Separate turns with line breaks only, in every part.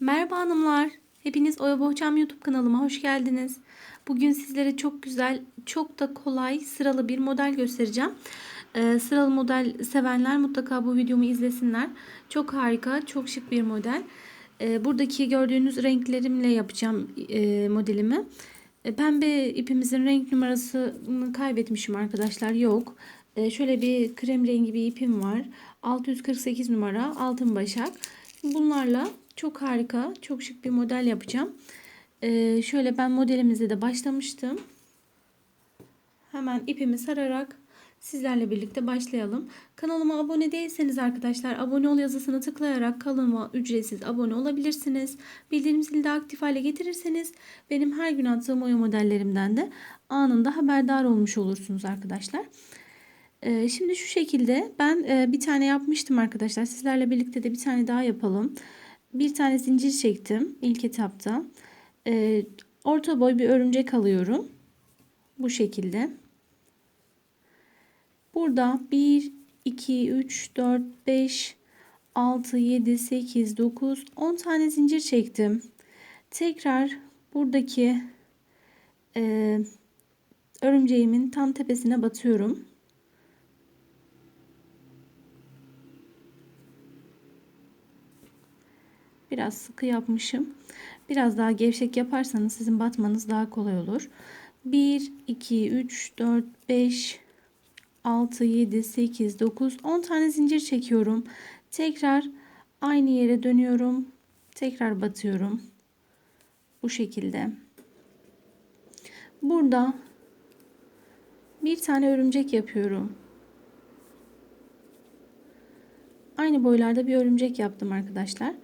Merhaba hanımlar. Hepiniz Oya Bohçam YouTube kanalıma hoş geldiniz. Bugün sizlere çok güzel, çok da kolay sıralı bir model göstereceğim. Ee, sıralı model sevenler mutlaka bu videomu izlesinler. Çok harika, çok şık bir model. Ee, buradaki gördüğünüz renklerimle yapacağım e, modelimi. E, Pembe ipimizin renk numarasını kaybetmişim arkadaşlar. Yok. E, şöyle bir krem rengi bir ipim var. 648 numara altın başak. Bunlarla çok harika, çok şık bir model yapacağım. E, şöyle ben modelimize de başlamıştım. Hemen ipimi sararak sizlerle birlikte başlayalım. Kanalıma abone değilseniz arkadaşlar abone ol yazısını tıklayarak kanalıma ücretsiz abone olabilirsiniz. Bildirim zili de aktif hale getirirseniz benim her gün attığım oya modellerimden de anında haberdar olmuş olursunuz arkadaşlar. Ee, şimdi şu şekilde ben e, bir tane yapmıştım arkadaşlar. Sizlerle birlikte de bir tane daha yapalım. Bir tane zincir çektim ilk etapta. Ee, orta boy bir örümcek alıyorum. Bu şekilde. Burada 1, 2, 3, 4, 5, 6, 7, 8, 9, 10 tane zincir çektim. Tekrar buradaki e, örümceğimin tam tepesine batıyorum. Biraz sıkı yapmışım. Biraz daha gevşek yaparsanız sizin batmanız daha kolay olur. 1, 2, 3, 4, 5, 6, 7, 8, 9, 10 tane zincir çekiyorum. Tekrar aynı yere dönüyorum. Tekrar batıyorum. Bu şekilde. Burada bir tane örümcek yapıyorum. Aynı boylarda bir örümcek yaptım arkadaşlar.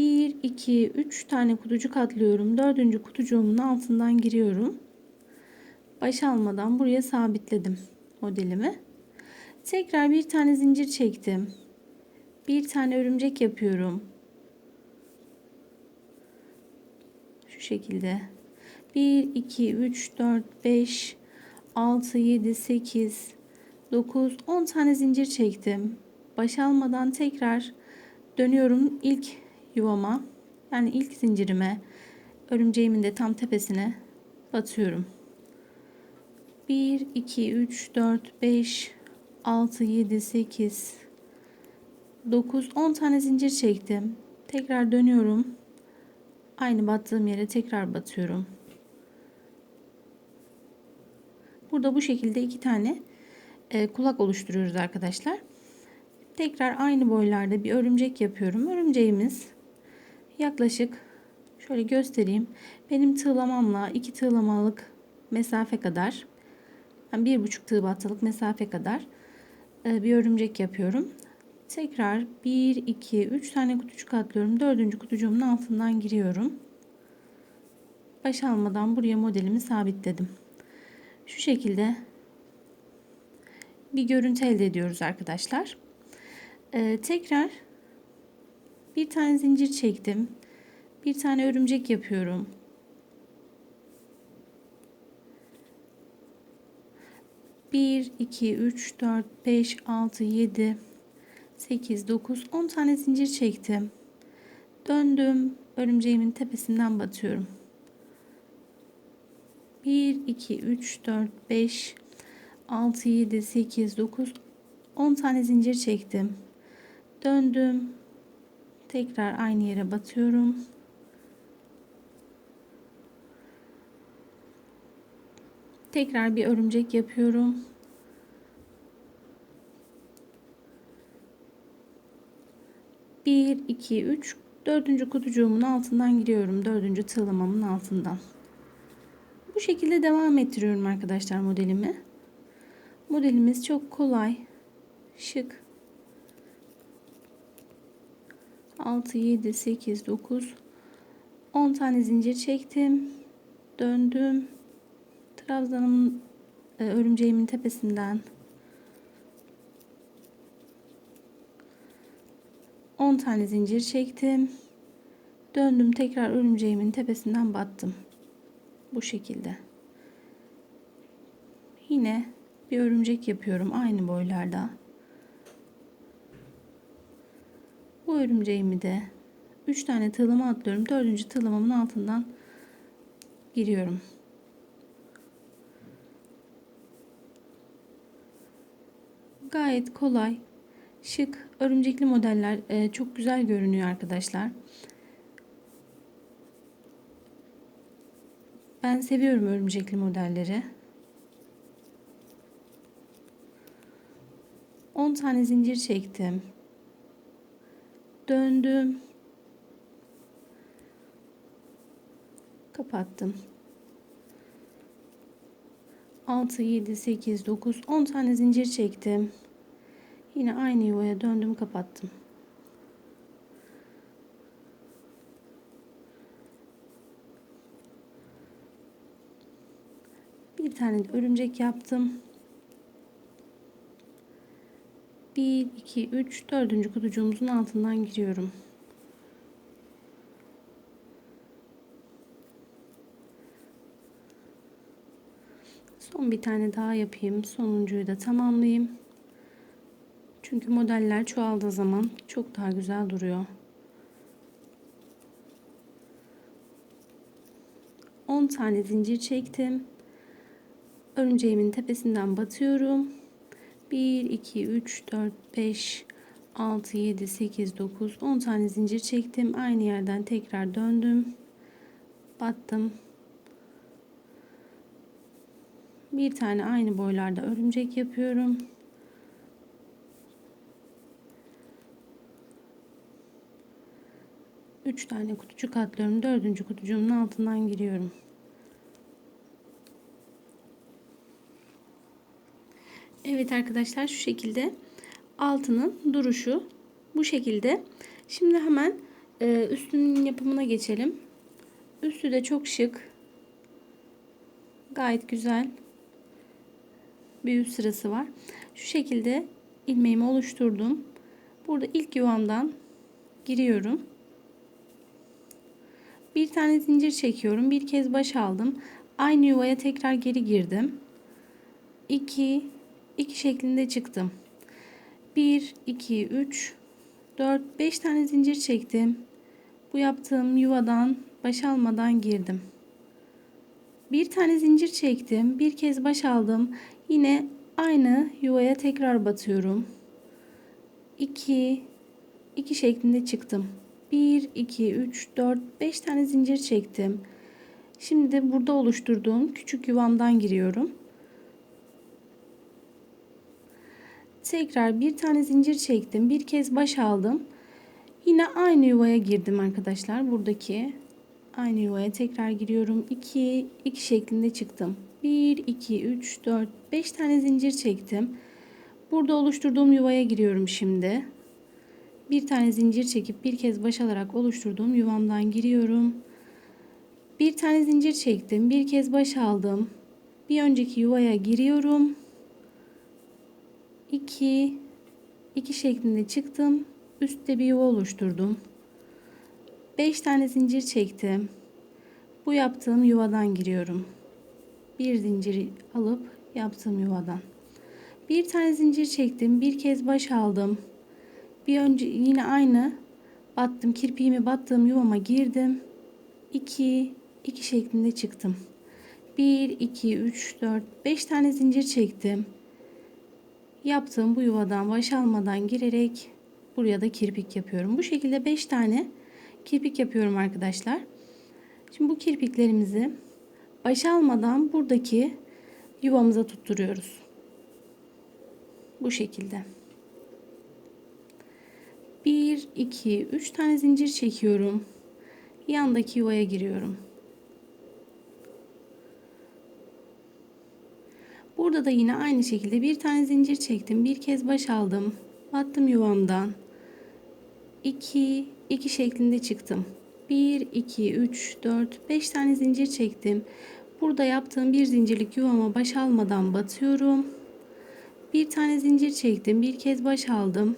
1, 2, 3 tane kutucuk atlıyorum. Dördüncü kutucuğumun altından giriyorum. Baş almadan buraya sabitledim modelimi. Tekrar bir tane zincir çektim. Bir tane örümcek yapıyorum. Şu şekilde. 1, 2, 3, 4, 5, 6, 7, 8, 9, 10 tane zincir çektim. Baş almadan tekrar dönüyorum ilk yuvama. Yani ilk zincirime örümceğimin de tam tepesine batıyorum. 1, 2, 3, 4, 5, 6, 7, 8, 9, 10 tane zincir çektim. Tekrar dönüyorum. Aynı battığım yere tekrar batıyorum. Burada bu şekilde iki tane e, kulak oluşturuyoruz arkadaşlar. Tekrar aynı boylarda bir örümcek yapıyorum. Örümceğimiz yaklaşık şöyle göstereyim. Benim tığlamamla iki tığlamalık mesafe kadar yani bir buçuk tığ batılık mesafe kadar e, bir örümcek yapıyorum. Tekrar 1, 2, 3 tane kutucuk atlıyorum. Dördüncü kutucuğumun altından giriyorum. Baş almadan buraya modelimi sabitledim. Şu şekilde bir görüntü elde ediyoruz arkadaşlar. Ee, tekrar bir tane zincir çektim. Bir tane örümcek yapıyorum. Bir, iki, üç, dört, beş, altı, yedi, sekiz, dokuz, on tane zincir çektim. Döndüm. Örümceğimin tepesinden batıyorum. 1, 2, 3, 4, 5, 6, 7, 8, 9, 10 tane zincir çektim. Döndüm. Tekrar aynı yere batıyorum. Tekrar bir örümcek yapıyorum. Bir, iki, üç, dördüncü kutucuğumun altından giriyorum. Dördüncü tığlamamın altından. Bu şekilde devam ettiriyorum arkadaşlar modelimi. Modelimiz çok kolay, şık. 6, 7, 8, 9, 10 tane zincir çektim. Döndüm. Trabzanımın e, örümceğimin tepesinden 10 tane zincir çektim. Döndüm tekrar örümceğimin tepesinden battım. Bu şekilde. Yine bir örümcek yapıyorum aynı boylarda. Bu örümceğimi de 3 tane tığlama atlıyorum. Dördüncü tığlamamın altından giriyorum. Gayet kolay, şık, örümcekli modeller e, çok güzel görünüyor arkadaşlar. Ben seviyorum örümcekli modelleri. 10 tane zincir çektim. Döndüm. Kapattım. 6, 7, 8, 9, 10 tane zincir çektim. Yine aynı yuvaya döndüm kapattım. Bir tane de örümcek yaptım. 1, 2, 3, 4. kutucuğumuzun altından giriyorum. Son bir tane daha yapayım. Sonuncuyu da tamamlayayım. Çünkü modeller çoğaldığı zaman çok daha güzel duruyor. 10 tane zincir çektim. Örümceğimin tepesinden batıyorum. 1, 2, 3, 4, 5, 6, 7, 8, 9, 10 tane zincir çektim. Aynı yerden tekrar döndüm. Battım. Bir tane aynı boylarda örümcek yapıyorum. Üç tane kutucuk atlıyorum. Dördüncü kutucuğumun altından giriyorum. Evet arkadaşlar şu şekilde altının duruşu bu şekilde. Şimdi hemen e, üstünün yapımına geçelim. Üstü de çok şık. Gayet güzel. Bir üst sırası var. Şu şekilde ilmeğimi oluşturdum. Burada ilk yuvamdan giriyorum. Bir tane zincir çekiyorum. Bir kez baş aldım. Aynı yuvaya tekrar geri girdim. 2 2 şeklinde çıktım. 1 2 3 4 5 tane zincir çektim. Bu yaptığım yuvadan baş almadan girdim. Bir tane zincir çektim. Bir kez baş aldım. Yine aynı yuvaya tekrar batıyorum. 2 2 şeklinde çıktım. 1 2 3 4 5 tane zincir çektim. Şimdi de burada oluşturduğum küçük yuvamdan giriyorum. Tekrar bir tane zincir çektim. Bir kez baş aldım. Yine aynı yuvaya girdim arkadaşlar. Buradaki aynı yuvaya tekrar giriyorum. 2 2 şeklinde çıktım. 1 2 3 4 5 tane zincir çektim. Burada oluşturduğum yuvaya giriyorum şimdi. Bir tane zincir çekip bir kez baş alarak oluşturduğum yuvamdan giriyorum. Bir tane zincir çektim. Bir kez baş aldım. Bir önceki yuvaya giriyorum. 2 2 şeklinde çıktım. Üstte bir yuva oluşturdum. 5 tane zincir çektim. Bu yaptığım yuvadan giriyorum. Bir zinciri alıp yaptığım yuvadan. Bir tane zincir çektim. Bir kez baş aldım. Bir önce yine aynı battım. Kirpiğimi battığım yuvama girdim. 2 2 şeklinde çıktım. 1 2 3 4 5 tane zincir çektim. Yaptığım bu yuvadan baş almadan girerek buraya da kirpik yapıyorum. Bu şekilde 5 tane kirpik yapıyorum arkadaşlar. Şimdi bu kirpiklerimizi baş almadan buradaki yuvamıza tutturuyoruz. Bu şekilde. 1 2 3 tane zincir çekiyorum. Yandaki yuvaya giriyorum. Burada da yine aynı şekilde bir tane zincir çektim. Bir kez baş aldım. Battım yuvamdan. 2 2 şeklinde çıktım. 1 2 3 4 5 tane zincir çektim. Burada yaptığım bir zincirlik yuvama baş almadan batıyorum. Bir tane zincir çektim. Bir kez baş aldım.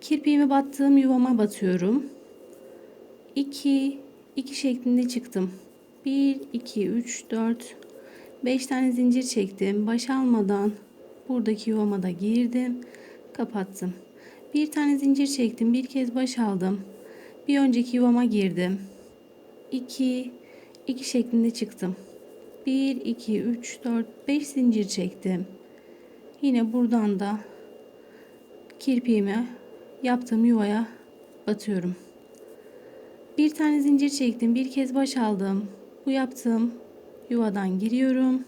Kirpiğimi battığım yuvama batıyorum. 2 2 şeklinde çıktım. 1 2 3 4 5 tane zincir çektim. Baş almadan buradaki yuvama da girdim. Kapattım. Bir tane zincir çektim. Bir kez baş aldım. Bir önceki yuvama girdim. 2 2 şeklinde çıktım. 1 2 3 4 5 zincir çektim. Yine buradan da kirpiğimi yaptığım yuvaya batıyorum. Bir tane zincir çektim. Bir kez baş aldım. Bu yaptığım yuvadan giriyorum.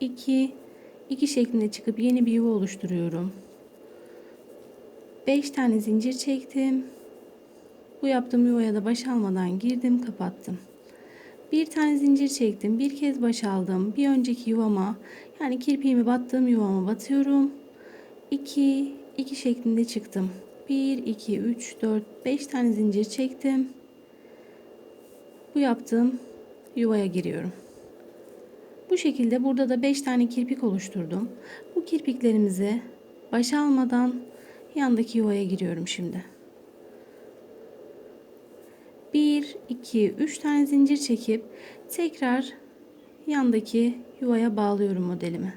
2 2 şeklinde çıkıp yeni bir yuva oluşturuyorum. 5 tane zincir çektim. Bu yaptığım yuvaya da baş almadan girdim, kapattım. Bir tane zincir çektim. Bir kez baş aldım. Bir önceki yuvama yani kirpiğimi battığım yuvama batıyorum. 2 2 şeklinde çıktım. 1 2 3 4 5 tane zincir çektim. Bu yaptığım yuvaya giriyorum. Bu şekilde burada da 5 tane kirpik oluşturdum. Bu kirpiklerimizi baş almadan yandaki yuvaya giriyorum şimdi. 1 2 3 tane zincir çekip tekrar yandaki yuvaya bağlıyorum modelimi.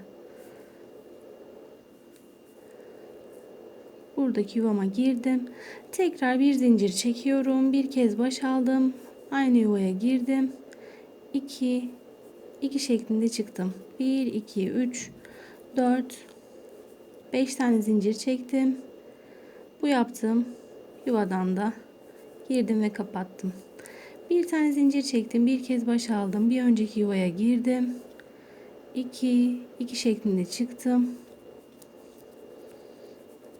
Buradaki yuvama girdim. Tekrar bir zincir çekiyorum. Bir kez baş aldım. Aynı yuvaya girdim. 2 2 şeklinde çıktım. 1 2 3 4 5 tane zincir çektim. Bu yaptığım yuvadan da girdim ve kapattım. Bir tane zincir çektim. Bir kez baş aldım. Bir önceki yuvaya girdim. 2 2 şeklinde çıktım.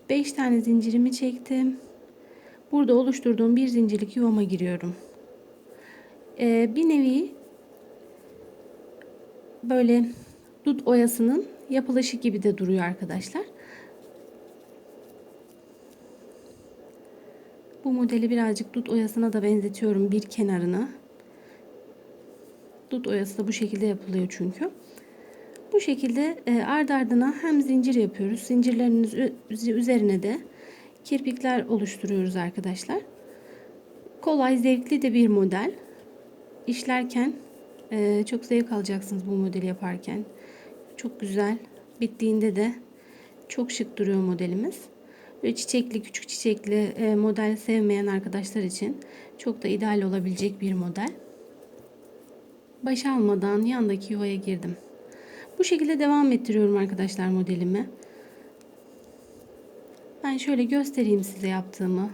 5 tane zincirimi çektim. Burada oluşturduğum bir zincirlik yuvama giriyorum. Ee, bir nevi böyle dut oyasının yapılışı gibi de duruyor arkadaşlar. Bu modeli birazcık dut oyasına da benzetiyorum bir kenarını. Dut oyası da bu şekilde yapılıyor çünkü. Bu şekilde e, ard ardına hem zincir yapıyoruz. Zincirlerin üzerine de kirpikler oluşturuyoruz arkadaşlar. Kolay, zevkli de bir model. İşlerken e, çok zevk alacaksınız bu modeli yaparken. Çok güzel. Bittiğinde de çok şık duruyor modelimiz. Böyle çiçekli, küçük çiçekli e, model sevmeyen arkadaşlar için çok da ideal olabilecek bir model. Baş almadan yandaki yuvaya girdim. Bu şekilde devam ettiriyorum arkadaşlar modelimi. Ben şöyle göstereyim size yaptığımı.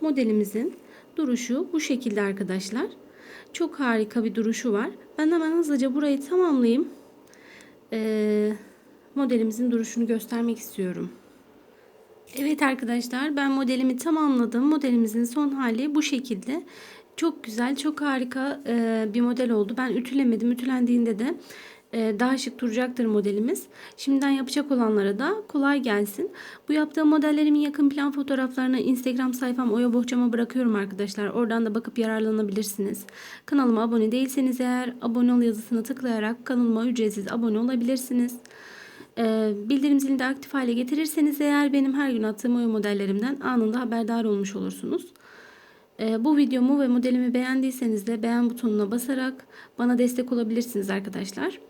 Modelimizin duruşu bu şekilde arkadaşlar. Çok harika bir duruşu var. Ben hemen hızlıca burayı tamamlayayım. Ee, modelimizin duruşunu göstermek istiyorum. Evet arkadaşlar ben modelimi tamamladım. Modelimizin son hali bu şekilde. Çok güzel, çok harika e, bir model oldu. Ben ütülemedim. Ütülendiğinde de daha şık duracaktır modelimiz. Şimdiden yapacak olanlara da kolay gelsin. Bu yaptığım modellerimin yakın plan fotoğraflarını Instagram sayfam Oya Bohçam'a bırakıyorum arkadaşlar. Oradan da bakıp yararlanabilirsiniz. Kanalıma abone değilseniz eğer abone ol yazısını tıklayarak kanalıma ücretsiz abone olabilirsiniz. E, bildirim zilini de aktif hale getirirseniz eğer benim her gün attığım oya modellerimden anında haberdar olmuş olursunuz. Ee, bu videomu ve modelimi beğendiyseniz de beğen butonuna basarak bana destek olabilirsiniz arkadaşlar.